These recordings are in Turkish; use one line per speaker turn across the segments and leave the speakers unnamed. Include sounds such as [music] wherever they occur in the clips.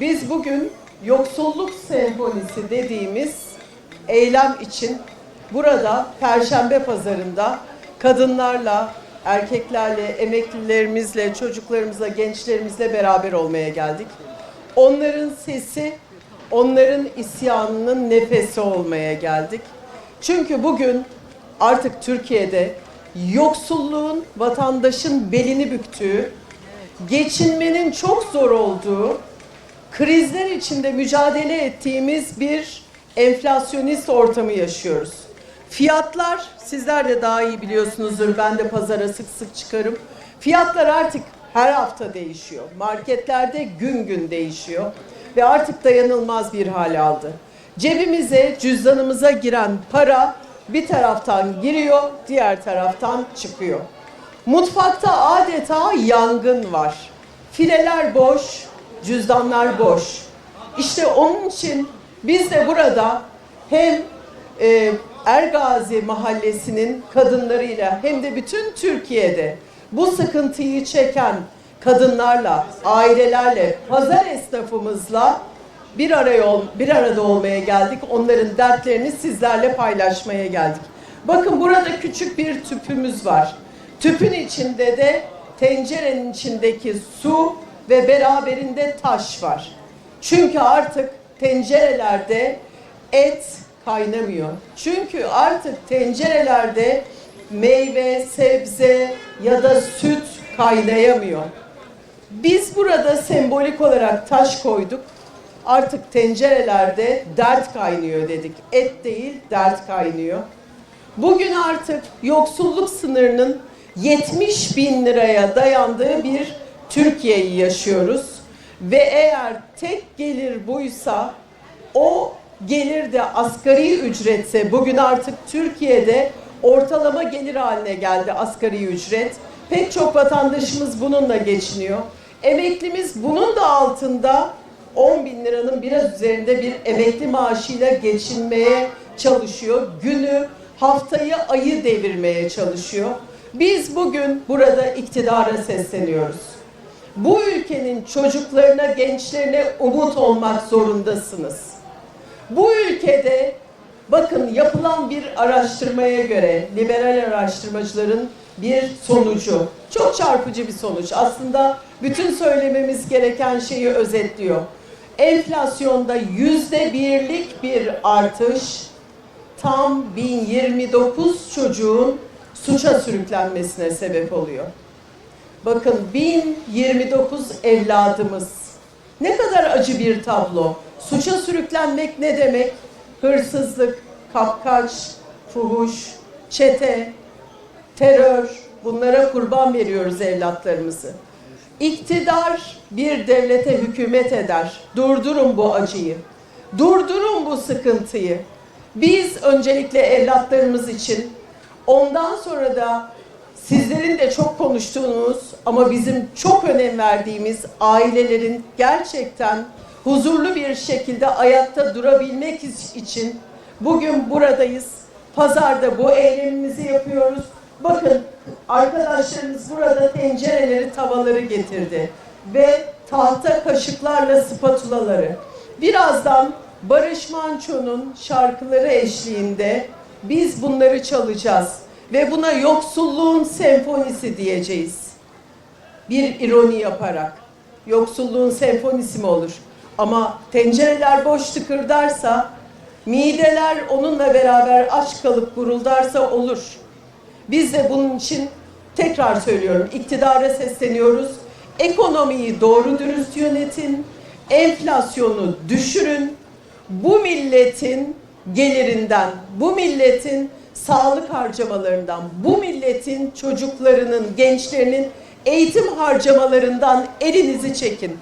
Biz bugün yoksulluk senfonisi dediğimiz eylem için burada Perşembe Pazarı'nda kadınlarla, erkeklerle, emeklilerimizle, çocuklarımızla, gençlerimizle beraber olmaya geldik. Onların sesi, onların isyanının nefesi olmaya geldik. Çünkü bugün artık Türkiye'de yoksulluğun vatandaşın belini büktüğü, geçinmenin çok zor olduğu, krizler içinde mücadele ettiğimiz bir enflasyonist ortamı yaşıyoruz. Fiyatlar sizler de daha iyi biliyorsunuzdur. Ben de pazara sık sık çıkarım. Fiyatlar artık her hafta değişiyor. Marketlerde gün gün değişiyor ve artık dayanılmaz bir hal aldı. Cebimize, cüzdanımıza giren para bir taraftan giriyor, diğer taraftan çıkıyor. Mutfakta adeta yangın var. Fileler boş, cüzdanlar boş. İşte onun için biz de burada hem e, Ergazi Mahallesi'nin kadınlarıyla hem de bütün Türkiye'de bu sıkıntıyı çeken kadınlarla, ailelerle, pazar esnafımızla bir araya ol, bir arada olmaya geldik. Onların dertlerini sizlerle paylaşmaya geldik. Bakın burada küçük bir tüpümüz var. Tüpün içinde de tencerenin içindeki su ve beraberinde taş var. Çünkü artık tencerelerde et kaynamıyor. Çünkü artık tencerelerde meyve, sebze ya da süt kaynayamıyor. Biz burada sembolik olarak taş koyduk. Artık tencerelerde dert kaynıyor dedik. Et değil, dert kaynıyor. Bugün artık yoksulluk sınırının 70 bin liraya dayandığı bir Türkiye'yi yaşıyoruz. Ve eğer tek gelir buysa o gelir de asgari ücretse bugün artık Türkiye'de ortalama gelir haline geldi asgari ücret. Pek çok vatandaşımız bununla geçiniyor. Emeklimiz bunun da altında 10 bin liranın biraz üzerinde bir emekli maaşıyla geçinmeye çalışıyor. Günü, haftayı, ayı devirmeye çalışıyor. Biz bugün burada iktidara sesleniyoruz. Bu ülkenin çocuklarına, gençlerine umut olmak zorundasınız. Bu ülkede bakın yapılan bir araştırmaya göre liberal araştırmacıların bir sonucu, çok çarpıcı bir sonuç. Aslında bütün söylememiz gereken şeyi özetliyor. Enflasyonda yüzde birlik bir artış tam 1029 çocuğun suça sürüklenmesine sebep oluyor. Bakın 1029 evladımız. Ne kadar acı bir tablo. Suça sürüklenmek ne demek? Hırsızlık, kapkaç, fuhuş, çete, terör bunlara kurban veriyoruz evlatlarımızı. İktidar bir devlete hükümet eder. Durdurun bu acıyı. Durdurun bu sıkıntıyı. Biz öncelikle evlatlarımız için ondan sonra da sizlerin de çok konuştuğunuz ama bizim çok önem verdiğimiz ailelerin gerçekten huzurlu bir şekilde ayakta durabilmek için bugün buradayız. Pazarda bu eylemimizi yapıyoruz. Bakın arkadaşlarımız burada tencereleri, tavaları getirdi ve tahta kaşıklarla spatulaları. Birazdan Barış Manço'nun şarkıları eşliğinde biz bunları çalacağız ve buna yoksulluğun senfonisi diyeceğiz. Bir ironi yaparak. Yoksulluğun senfonisi mi olur? Ama tencereler boş tıkırdarsa, mideler onunla beraber aç kalıp guruldarsa olur. Biz de bunun için tekrar söylüyorum, iktidara sesleniyoruz. Ekonomiyi doğru dürüst yönetin, enflasyonu düşürün, bu milletin gelirinden, bu milletin sağlık harcamalarından, bu milletin çocuklarının, gençlerinin eğitim harcamalarından elinizi çekin.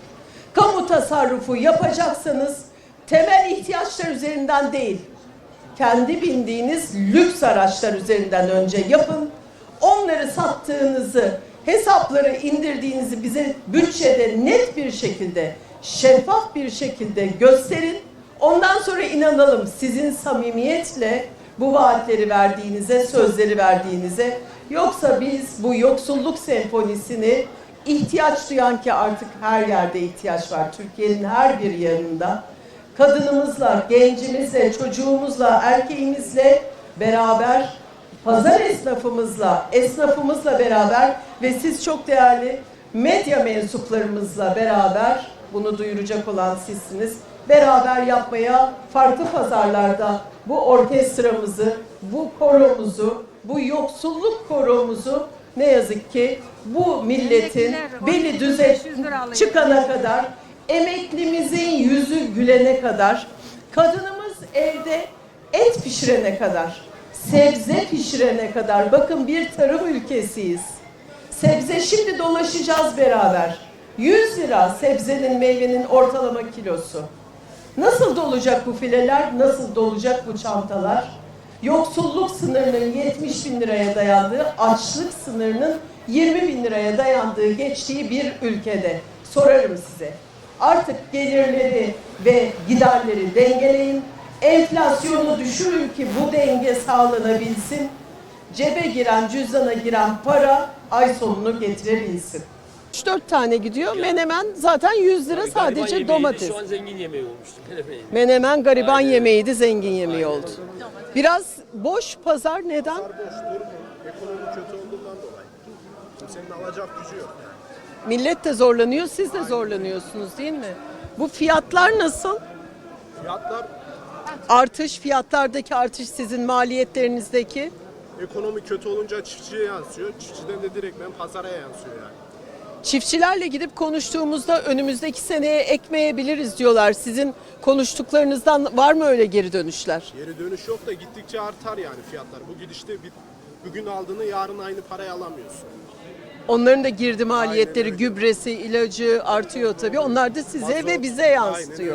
Kamu tasarrufu yapacaksanız temel ihtiyaçlar üzerinden değil, kendi bindiğiniz lüks araçlar üzerinden önce yapın. Onları sattığınızı, hesapları indirdiğinizi bize bütçede net bir şekilde, şeffaf bir şekilde gösterin. Ondan sonra inanalım sizin samimiyetle bu vaatleri verdiğinize, sözleri verdiğinize. Yoksa biz bu yoksulluk senfonisini ihtiyaç duyan ki artık her yerde ihtiyaç var. Türkiye'nin her bir yanında. Kadınımızla, gencimizle, çocuğumuzla, erkeğimizle beraber pazar esnafımızla, esnafımızla beraber ve siz çok değerli medya mensuplarımızla beraber bunu duyuracak olan sizsiniz. Beraber yapmaya farklı pazarlarda bu orkestramızı, bu koromuzu, bu yoksulluk koromuzu ne yazık ki bu milletin beli düze çıkana kadar, emeklimizin yüzü gülene kadar, kadınımız evde et pişirene kadar, sebze pişirene kadar. Bakın bir tarım ülkesiyiz. Sebze şimdi dolaşacağız beraber. 100 lira sebzenin meyvenin ortalama kilosu. Nasıl dolacak bu fileler? Nasıl dolacak bu çantalar? Yoksulluk sınırının 70 bin liraya dayandığı, açlık sınırının 20 bin liraya dayandığı geçtiği bir ülkede. Sorarım size. Artık gelirleri ve giderleri dengeleyin. Enflasyonu düşürün ki bu denge sağlanabilsin. Cebe giren, cüzdana giren para ay sonunu getirebilsin. 3-4 tane gidiyor. Menemen zaten 100 lira
Yani
sadece
yemeğiydi,
domates.
Şu an zengin yemeği olmuştu. [laughs] Menemen.
Menemen gariban
Aynen.
yemeğiydi, zengin yemeği oldu. Biraz boş pazar neden?
Pazar boş durmuyor. Ekonomi kötü olduğundan dolayı. Kimsenin alacak gücü yok yani.
Millet de zorlanıyor, siz de zorlanıyorsunuz değil mi? Bu fiyatlar nasıl?
Fiyatlar
Artış, fiyatlardaki artış sizin maliyetlerinizdeki.
ekonomi kötü olunca çiftçiye yansıyor. Çiftçiden de direktmen pazara yansıyor yani.
Çiftçilerle gidip konuştuğumuzda önümüzdeki seneye ekmeyebiliriz diyorlar. Sizin konuştuklarınızdan var mı öyle geri dönüşler?
Geri dönüş yok da gittikçe artar yani fiyatlar. Bu gidişte bir, bugün aldığını yarın aynı paraya alamıyorsun.
Onların da girdi maliyetleri, gübresi, ilacı artıyor tabii. Onlar da size ve
Mazot,
bize
aynen
yansıtıyor.